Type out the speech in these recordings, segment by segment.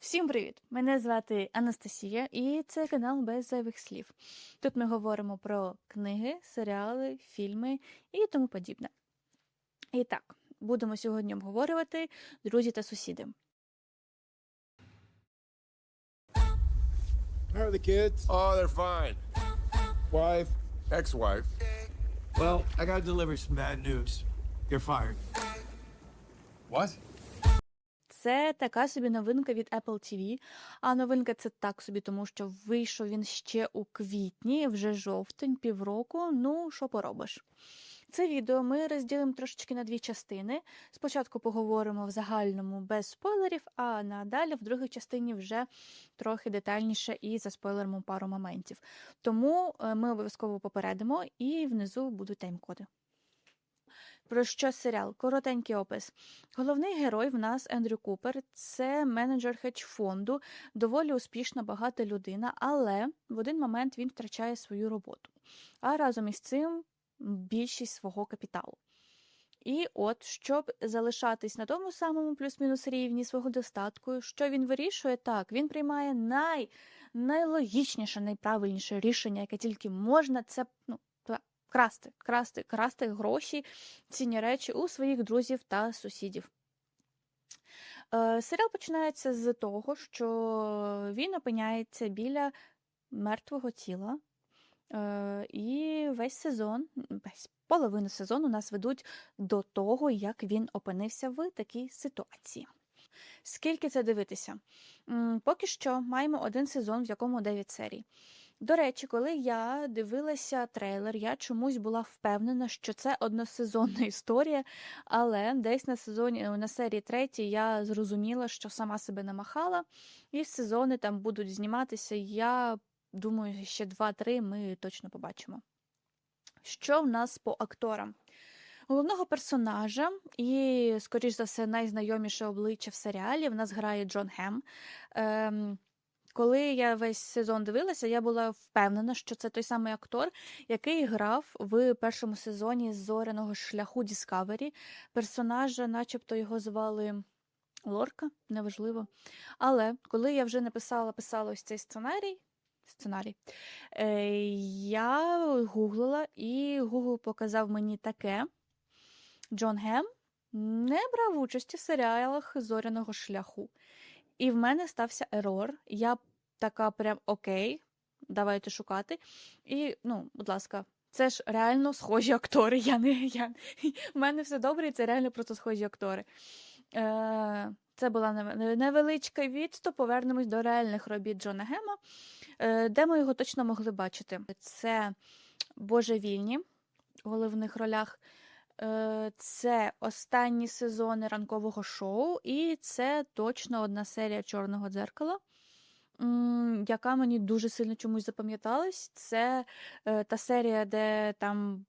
Всім привіт! Мене звати Анастасія, і це канал без зайвих слів. Тут ми говоримо про книги, серіали, фільми і тому подібне. І так, будемо сьогодні обговорювати друзі та сусіди. How are the kids? Oh, they're fine. Wife? Ex-wife. Well, I gotta deliver some bad news. You're fired. What? Це така собі новинка від Apple TV. А новинка це так собі, тому що вийшов він ще у квітні, вже жовтень, півроку. Ну, що поробиш? Це відео ми розділимо трошечки на дві частини. Спочатку поговоримо в загальному без спойлерів, а надалі в другій частині вже трохи детальніше і заспойлеримо пару моментів. Тому е, ми обов'язково попередимо і внизу будуть тайм-коди. Про що серіал? Коротенький опис. Головний герой в нас Ендрю Купер. Це менеджер хедж-фонду, доволі успішна, багата людина, але в один момент він втрачає свою роботу. А разом із цим більшість свого капіталу. І от, щоб залишатись на тому самому плюс-мінус рівні свого достатку, що він вирішує, так, він приймає най, найлогічніше, найправильніше рішення, яке тільки можна, це ну, красти, красти, красти гроші, цінні речі у своїх друзів та сусідів. Е, серіал починається з того, що він опиняється біля мертвого тіла. Е, і весь сезон, весь половину сезону нас ведуть до того, як він опинився в такій ситуації. Скільки це дивитися? Поки що маємо один сезон, в якому 9 серій. До речі, коли я дивилася трейлер, я чомусь була впевнена, що це односезонна історія, але десь на сезоні на серії третій я зрозуміла, що сама себе намахала, і сезони там будуть зніматися. Я думаю, ще 2-3 ми точно побачимо. Що в нас по акторам? Головного персонажа і, скоріш за все, найзнайоміше обличчя в серіалі в нас грає Джон Гем. Ем, коли я весь сезон дивилася, я була впевнена, що це той самий актор, який грав в першому сезоні зоряного шляху Discovery. Персонажа, начебто, його звали Лорка, неважливо. Але коли я вже написала писала ось цей сценарій, сценарій, е, я гуглила, і Google показав мені таке. Джон Гем не брав участі в серіалах Зоряного шляху. І в мене стався ерор. Я така прям окей, давайте шукати. І, ну, будь ласка, це ж реально схожі актори. Я не, я, в мене все добре, і це реально просто схожі актори. Е, це була невеличка відступ. Повернемось до реальних робіт Джона Гема, е, де ми його точно могли бачити. Це Божевільні в головних ролях. Е, Це останні сезони ранкового шоу, і це точно одна серія Чорного дзеркала, яка мені дуже сильно чомусь запам'яталась. Це е, та серія, де там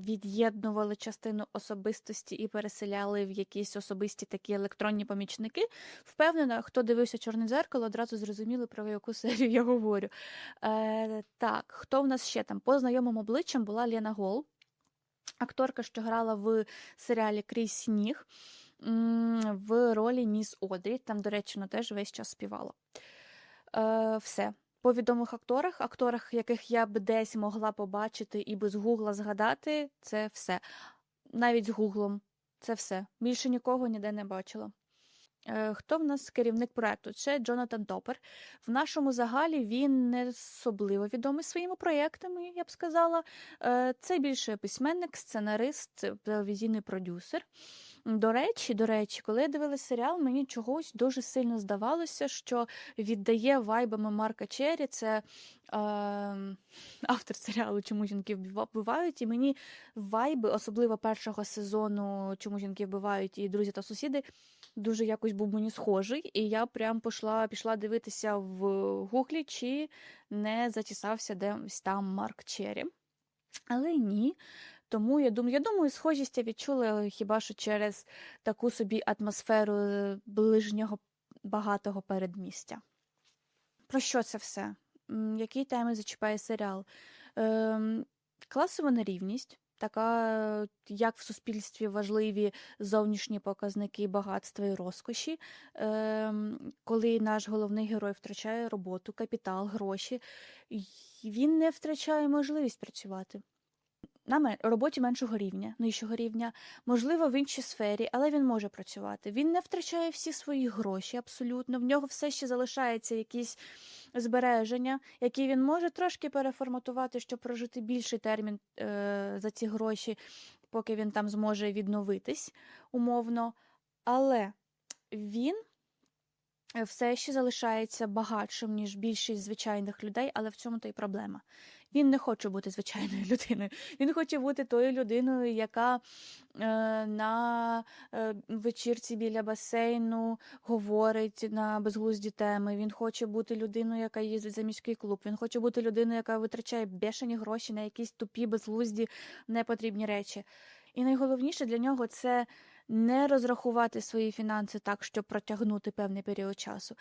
від'єднували частину особистості і переселяли в якісь особисті такі електронні помічники. Впевнена, хто дивився Чорне дзеркало, одразу зрозуміли, про яку серію я говорю. Е, так, хто в нас ще там? По знайомим обличчям була Лена Гол. Акторка, що грала в серіалі Крізь сніг в ролі Міс Одрі. Там, до речі, вона теж весь час співала. Е, все. По відомих акторах, акторах, яких я б десь могла побачити і без гугла згадати, це все. Навіть з гуглом. Це все. Більше нікого ніде не бачила. Е, Хто в нас керівник проекту? Це Джонатан Топер. В нашому загалі він не особливо відомий своїми проєктами, я б сказала. Е, Це більше письменник, сценарист, телевізійний продюсер. До речі, до речі, коли я дивилася серіал, мені чогось дуже сильно здавалося, що віддає вайбами Марка Черрі. Це е, автор серіалу Чому жінки вбива- вбивають. І мені вайби, особливо першого сезону Чому жінки вбивають і друзі та сусіди, дуже якось був мені схожий. І я прям пішла, пішла дивитися в гуглі, чи не затісався десь там Марк Черрі. Але ні. Тому я думаю, я думаю, схожість я відчула хіба що через таку собі атмосферу е, ближнього багатого передмістя. Про що це все? Які теми зачіпає серіал? Ем, класова нерівність. така, як в суспільстві важливі зовнішні показники багатства і розкоші, ем, коли наш головний герой втрачає роботу, капітал, гроші, він не втрачає можливість працювати. На роботі меншого рівня, нижчого рівня, можливо, в іншій сфері, але він може працювати. Він не втрачає всі свої гроші абсолютно. В нього все ще залишається якісь збереження, які він може трошки переформатувати, щоб прожити більший термін е, за ці гроші, поки він там зможе відновитись умовно. Але він все ще залишається багатшим, ніж більшість звичайних людей, але в цьому то й проблема. Він не хоче бути звичайною людиною. Він хоче бути тою людиною, яка е, на е, вечірці біля басейну говорить на безглузді теми. Він хоче бути людиною, яка їздить за міський клуб. Він хоче бути людиною, яка витрачає бешені гроші на якісь тупі, безглузді, непотрібні речі. І найголовніше для нього це не розрахувати свої фінанси так, щоб протягнути певний період часу.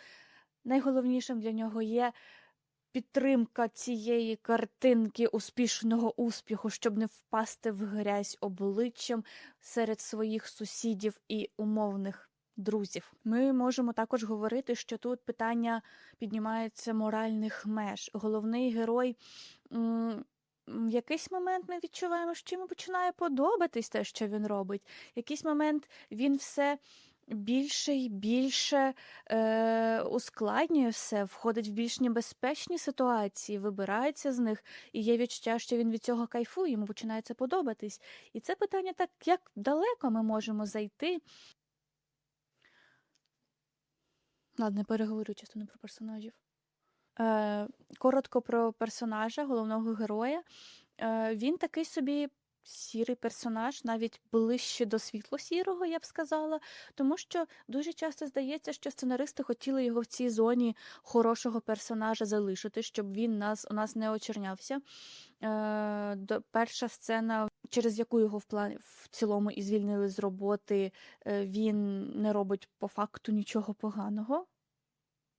Найголовнішим для нього є підтримка цієї картинки успішного успіху, щоб не впасти в грязь обличчям серед своїх сусідів і умовних друзів. Ми можемо також говорити, що тут питання піднімається моральних меж. Головний герой. м, В якийсь момент ми відчуваємо, що йому починає подобатись те, що він робить. В якийсь момент він все більше і більше е, ускладнює все, входить в більш небезпечні ситуації, вибирається з них, і є відчуття, що він від цього кайфує, йому починає це подобатись. І це питання так, як далеко ми можемо зайти. Ладно, переговорю частину про персонажів. Е, коротко про персонажа, головного героя. Е, він такий собі сірий персонаж, навіть ближче до світло-сірого, я б сказала, тому що дуже часто здається, що сценаристи хотіли його в цій зоні хорошого персонажа залишити, щоб він нас, у нас не очернявся. Е, перша сцена, через яку його в плані в цілому і звільнили з роботи, він не робить по факту нічого поганого,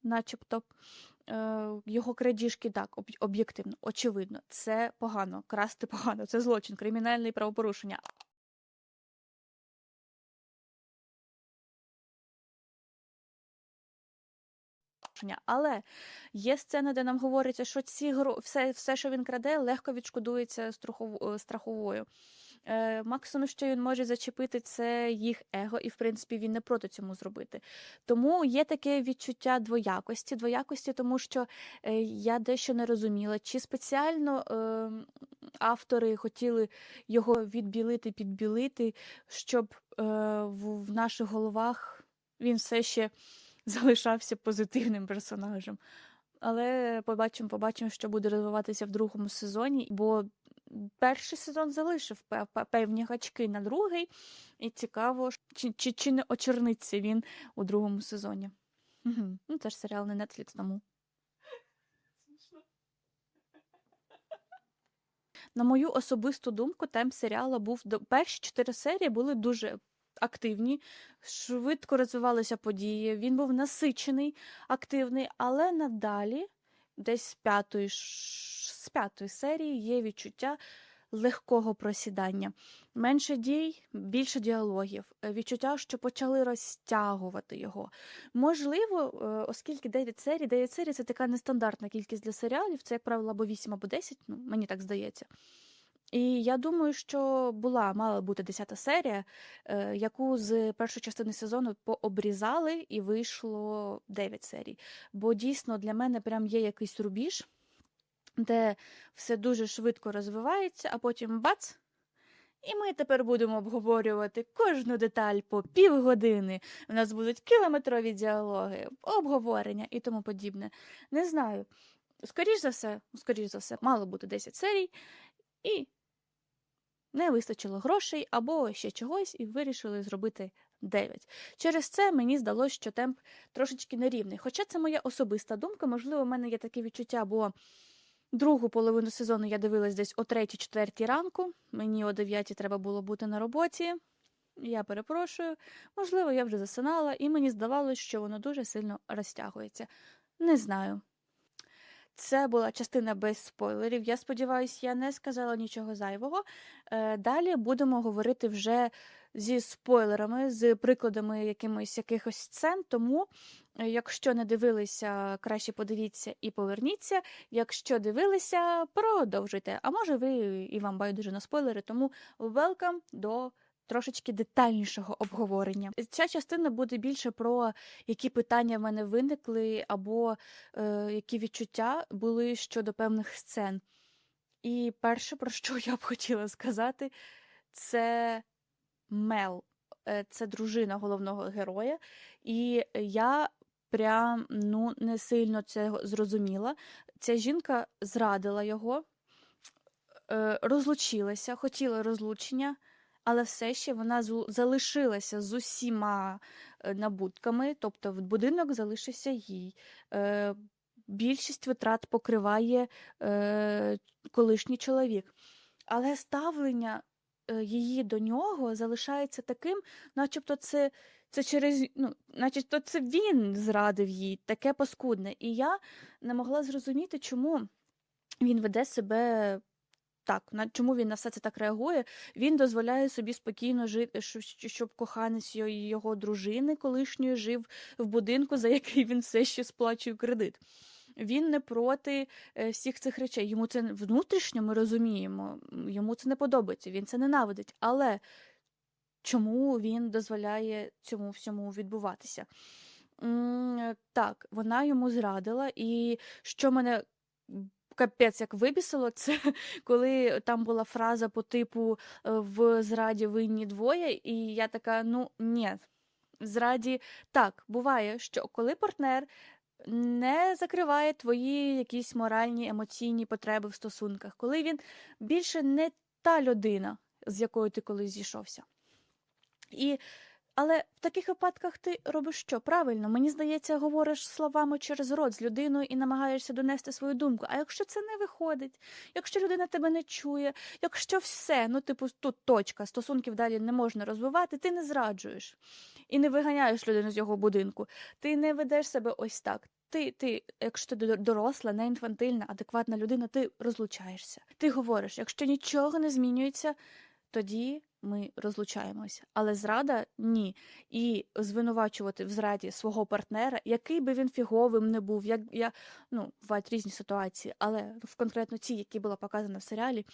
начебто. Е, його крадіжки так, об'єктивно, очевидно, це погано, красти погано, це злочин, кримінальне правопорушення. Але є сцена, де нам говориться, що ці все, все, що він краде, легко відшкодується е, страховою. Е, максимум, що він може зачепити, це їх его, і в принципі він не проти цьому зробити. Тому є таке відчуття двоякості. Двоякості, тому що е, я дещо не розуміла, чи спеціально е, автори хотіли його відбілити, підбілити, щоб в наших головах він все ще залишався позитивним персонажем. Але побачимо, побачимо, що буде розвиватися в другому сезоні, бо перший сезон залишив пе- пе- певні гачки на другий, і цікаво, чи, чи, чи не очерниться він у другому сезоні. Угу. Ну, це ж серіал не Netflix тому. На мою особисту думку, темп серіалу був до перші чотири серії були дуже активні, швидко розвивалися події. Він був насичений, активний, але надалі, десь з п'ятої, з п'ятої серії, є відчуття легкого просідання. Менше дій, більше діалогів, е, відчуття, що почали розтягувати його. Можливо, е, оскільки 9 серій, 9 серій це така нестандартна кількість для серіалів, це, як правило, або 8, або 10, ну, мені так здається. І я думаю, що була, мала бути 10 серія, е, яку з першої частини сезону пообрізали, і вийшло 9 серій. Бо дійсно для мене прям є якийсь рубіж, де все дуже швидко розвивається, а потім бац! І ми тепер будемо обговорювати кожну деталь по півгодини. У нас будуть кілометрові діалоги, обговорення і тому подібне. Не знаю. Скоріш за все, скоріш за все, мало бути 10 серій, і не вистачило грошей або ще чогось, і вирішили зробити 9. Через це мені здалося, що темп трошечки нерівний. Хоча це моя особиста думка, можливо, в мене є таке відчуття, бо другу половину сезону я дивилась десь о 3-4 ранку. Мені о 9 треба було бути на роботі. Я перепрошую, можливо, я вже засинала, і мені здавалося, що воно дуже сильно розтягується. Не знаю. Це була частина без спойлерів. Я сподіваюся, я не сказала нічого зайвого. Е, Далі будемо говорити вже зі спойлерами, з прикладами якимось якихось сцен. Тому, е, якщо не дивилися, краще подивіться і поверніться. Якщо дивилися, продовжуйте. А може, ви і вам байдуже на спойлери, тому welcome до трошечки детальнішого обговорення. Ця частина буде більше про які питання в мене виникли, або е, які відчуття були щодо певних сцен. І перше, про що я б хотіла сказати, це Мел. Е, Це дружина головного героя. І я прям ну, не сильно це зрозуміла. Ця жінка зрадила його, е, розлучилася, хотіла розлучення, але все ще вона залишилася з усіма е, набутками, тобто будинок залишився їй. Е, Більшість витрат покриває е, колишній чоловік. Але ставлення е, її до нього залишається таким, начебто це, це через, ну, начебто це він зрадив їй, таке паскудне. І я не могла зрозуміти, чому він веде себе так, на чому він на все це так реагує. Він дозволяє собі спокійно жити, щоб коханець його, дружини колишньої жив в будинку, за який він все ще сплачує кредит. Він не проти е, всіх цих речей. Йому це внутрішньо ми розуміємо, йому це не подобається, він це ненавидить. Але чому він дозволяє цьому всьому відбуватися? Так, вона йому зрадила, і що мене капець як вибісило, це коли там була фраза по типу е, в зраді винні двоє, і я така: ну ні. В зраді так, буває, що коли партнер не закриває твої якісь моральні, емоційні потреби в стосунках, коли він більше не та людина, з якою ти колись зійшовся. І, але в таких випадках ти робиш що? Правильно, мені здається, говориш словами через рот з людиною і намагаєшся донести свою думку. А якщо це не виходить, якщо людина тебе не чує, якщо все, ну, типу, тут точка, стосунків далі не можна розвивати, ти не зраджуєш і не виганяєш людину з його будинку. Ти не ведеш себе ось так. Ти, ти, якщо ти дор- доросла, не інфантильна, адекватна людина, ти розлучаєшся. Ти говориш, якщо нічого не змінюється, тоді ми розлучаємося. Але зрада ні. І звинувачувати в зраді свого партнера, який би він фіговим не був, як я ну, бувають різні ситуації, але в конкретно ті, які була показана в серіалі,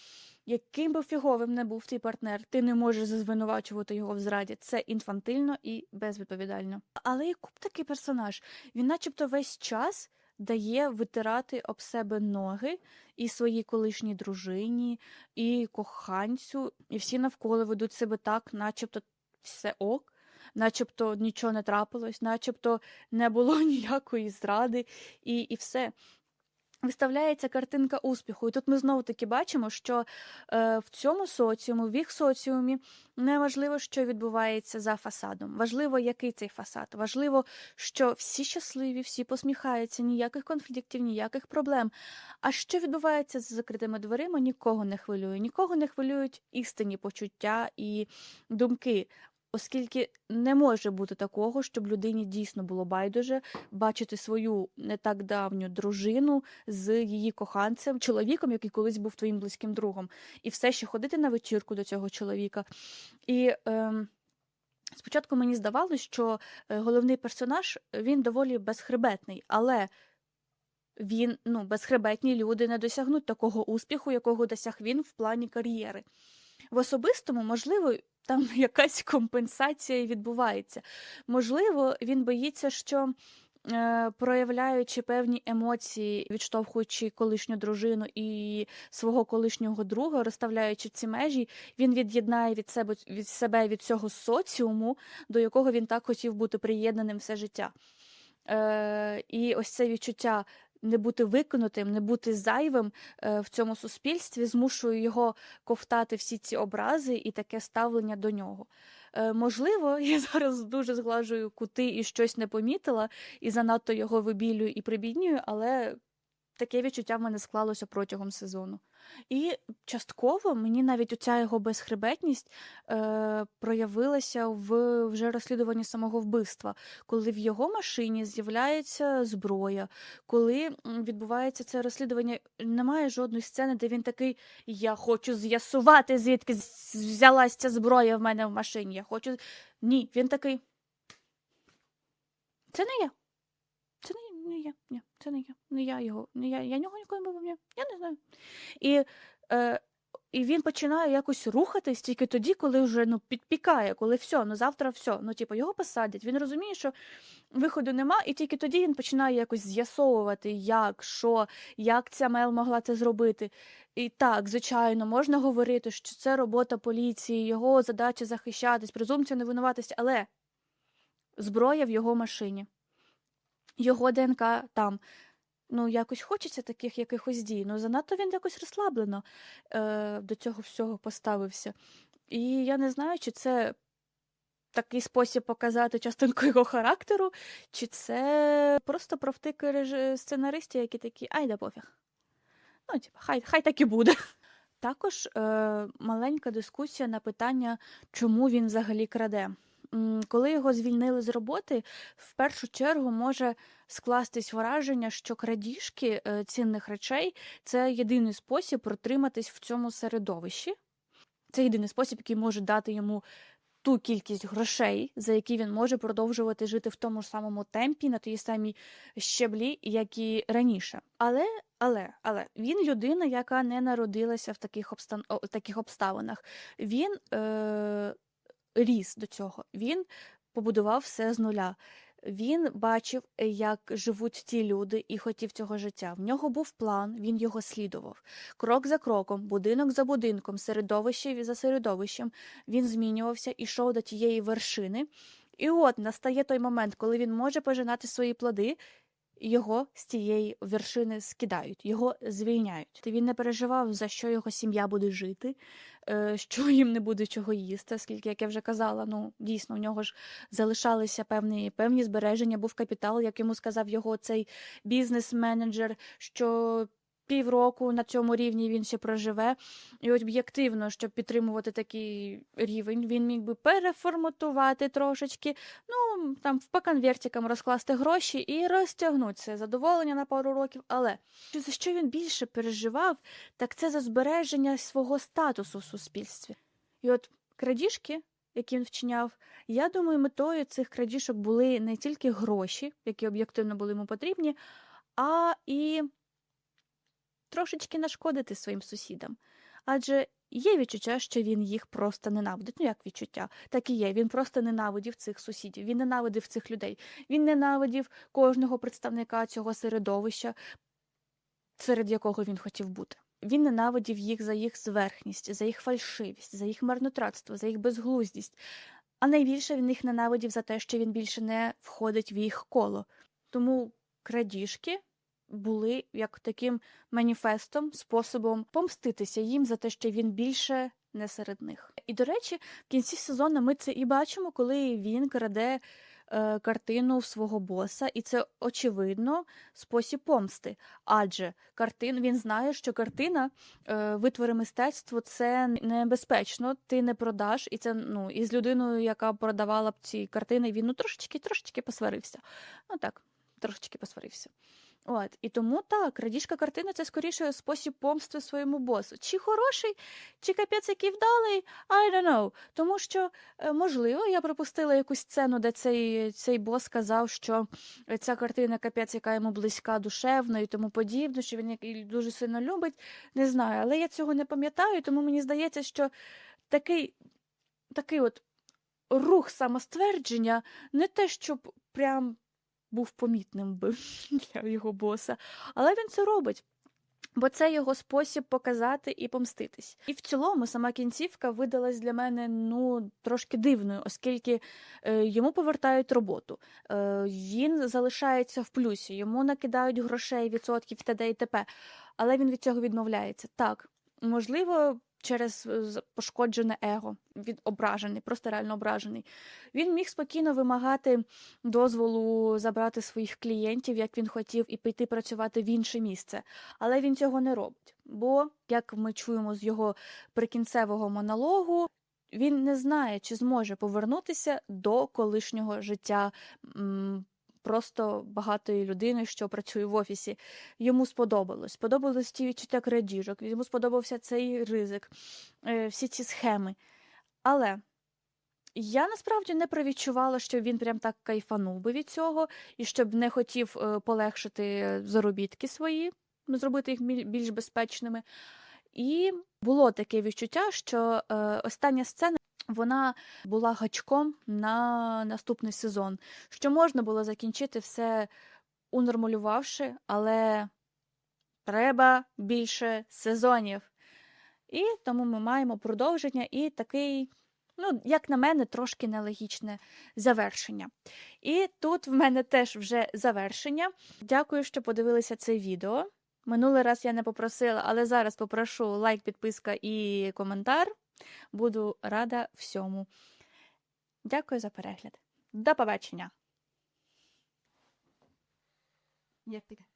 яким би фіговим не був твій партнер, ти не можеш звинувачувати його в зраді. Це інфантильно і безвідповідально. Але і куп такий персонаж, він, начебто, весь час. Дає витирати об себе ноги і своїй колишній дружині, і коханцю, і всі навколо ведуть себе так, начебто все ок, начебто нічого не трапилось, начебто не було ніякої зради, і, і все. Виставляється картинка успіху. І тут ми знову таки бачимо, що е, в цьому соціуму, в їх соціумі, не важливо, що відбувається за фасадом. Важливо, який цей фасад. Важливо, що всі щасливі, всі посміхаються, ніяких конфліктів, ніяких проблем. А що відбувається за закритими дверима, нікого не хвилює. Нікого не хвилюють істинні почуття і думки. Оскільки не може бути такого, щоб людині дійсно було байдуже бачити свою не так давню дружину з її коханцем, чоловіком, який колись був твоїм близьким другом, і все ще ходити на вечірку до цього чоловіка. І ем, спочатку мені здавалося, що е, головний персонаж він доволі безхребетний, але він, ну, безхребетні люди не досягнуть такого успіху, якого досяг він в плані кар'єри. В особистому, можливо, там якась компенсація відбувається. Можливо, він боїться, що е, проявляючи певні емоції, відштовхуючи колишню дружину і свого колишнього друга, розставляючи ці межі, він від'єднає від себе від себе від цього соціуму, до якого він так хотів бути приєднаним все життя. Е, і ось це відчуття не бути виконутим, не бути зайвим е, в цьому суспільстві змушує його ковтати всі ці образи і таке ставлення до нього. Е, можливо, я зараз дуже зглажую кути і щось не помітила, і занадто його вибілюю і прибіднюю, але таке відчуття в мене склалося протягом сезону. І частково мені навіть оця його безхребетність е, проявилася в вже розслідуванні самого вбивства, коли в його машині з'являється зброя, коли відбувається це розслідування, немає жодної сцени, де він такий: Я хочу з'ясувати, звідки взялась ця зброя в мене в машині. Я хочу. Ні, він такий. Це не я. Я. Ні, це не я. Не я його. Не я. Я нього ніколи не був. Ні, я не знаю. І, е, і він починає якось рухатись тільки тоді, коли вже ну, підпікає, коли все, ну завтра все. Ну, типу, його посадять. Він розуміє, що виходу нема, і тільки тоді він починає якось з'ясовувати, як, що, як ця Мел могла це зробити. І так, звичайно, можна говорити, що це робота поліції, його задача захищатись, презумпція невинуватості, але зброя в його машині, його ДНК там. Ну, якось хочеться таких якихось дій. Ну, занадто він якось розслаблено е, до цього всього поставився. І я не знаю, чи це такий спосіб показати частинку його характеру, чи це просто провтики сценаристів, які такі, ай да пофіг. Ну, типу, хай, хай так і буде. Також е, маленька дискусія на питання, чому він взагалі краде. Коли його звільнили з роботи, в першу чергу може скластись враження, що крадіжки е, цінних речей це єдиний спосіб протриматись в цьому середовищі. Це єдиний спосіб, який може дати йому ту кількість грошей, за які він може продовжувати жити в тому ж самому темпі, на тій самій щеблі, як і раніше. Але, але, але він людина, яка не народилася в таких, обстан... таких обставинах. Він е... ріс до цього. Він побудував все з нуля. Він бачив, е, як живуть ті люди, і хотів цього життя. В нього був план, він його слідував. Крок за кроком, будинок за будинком, середовище за середовищем. Він змінювався, ішов до тієї вершини. І от настає той момент, коли він може пожинати свої плоди, його з тієї вершини скидають, його звільняють. Він не переживав, за що його сім'я буде жити, е, що їм не буде чого їсти, оскільки, як я вже казала, ну дійсно у нього ж залишалися певні, певні збереження, був капітал, як йому сказав його цей бізнес-менеджер, що півроку на цьому рівні він ще проживе. І об'єктивно, щоб підтримувати такий рівень, він міг би переформатувати трошечки, ну там по конвертикам розкласти гроші і розтягнути це задоволення на пару років. Але за що він більше переживав, так це за збереження свого статусу в суспільстві. І от крадіжки, які він вчиняв, я думаю, метою цих крадіжок були не тільки гроші, які об'єктивно були йому потрібні, а і трошечки нашкодити своїм сусідам. Адже є відчуття, що він їх просто ненавидить. Ну, як відчуття, так і є. Він просто ненавидів цих сусідів, він ненавидив цих людей, він ненавидів кожного представника цього середовища, серед якого він хотів бути. Він ненавидів їх за їх зверхність, за їх фальшивість, за їх марнотратство, за їх безглуздість. А найбільше він їх ненавидів за те, що він більше не входить в їх коло. Тому крадіжки були як таким маніфестом, способом помститися їм за те, що він більше не серед них. І до речі, в кінці сезону ми це і бачимо, коли він краде е, картину свого боса, і це очевидно спосіб помсти. Адже картин він знає, що картина, е, витвори мистецтва це небезпечно, ти не продаш, і це ну і з людиною, яка продавала б ці картини, він ну трошечки, трошечки посварився. Ну так, трошечки посварився. От, і тому так, крадіжка картини це скоріше спосіб помсти своєму босу. Чи хороший, чи капець який вдалий, I don't know. Тому що, е, можливо, я пропустила якусь сцену, де цей, цей бос сказав, що ця картина капець, яка йому близька душевно і тому подібне, що він її дуже сильно любить. Не знаю, але я цього не пам'ятаю, тому мені здається, що такий, такий от рух самоствердження не те, щоб прям був помітним би для його боса, але він це робить. Бо це його спосіб показати і помститись. І в цілому сама кінцівка видалась для мене ну трошки дивною, оскільки е, йому повертають роботу, е, він залишається в плюсі, йому накидають грошей, відсотків т.д. і т.п. Але він від цього відмовляється. Так, можливо, через е, пошкоджене его. Він ображений, просто реально ображений. Він міг спокійно вимагати дозволу забрати своїх клієнтів, як він хотів, і піти працювати в інше місце. Але він цього не робить. Бо, як ми чуємо з його прикінцевого монологу, він не знає, чи зможе повернутися до колишнього життя просто багатої людини, що працює в офісі. Йому сподобалось. Сподобалось ті відчуття крадіжок, йому сподобався цей ризик, е, всі ці схеми. Але я насправді не провідчувала, що він прям так кайфанув би від цього, і щоб не хотів е, полегшити заробітки свої, ну, зробити їх більш безпечними. І було таке відчуття, що е, остання сцена вона була гачком на наступний сезон, що можна було закінчити все унормалювавши, але треба більше сезонів. І тому ми маємо продовження і такий, ну, як на мене, трошки нелогічне завершення. І тут в мене теж вже завершення. Дякую, що подивилися це відео. Минулий раз я не попросила, але зараз попрошу лайк, підписка і коментар. Буду рада всьому. Дякую за перегляд. До побачення. Як таке?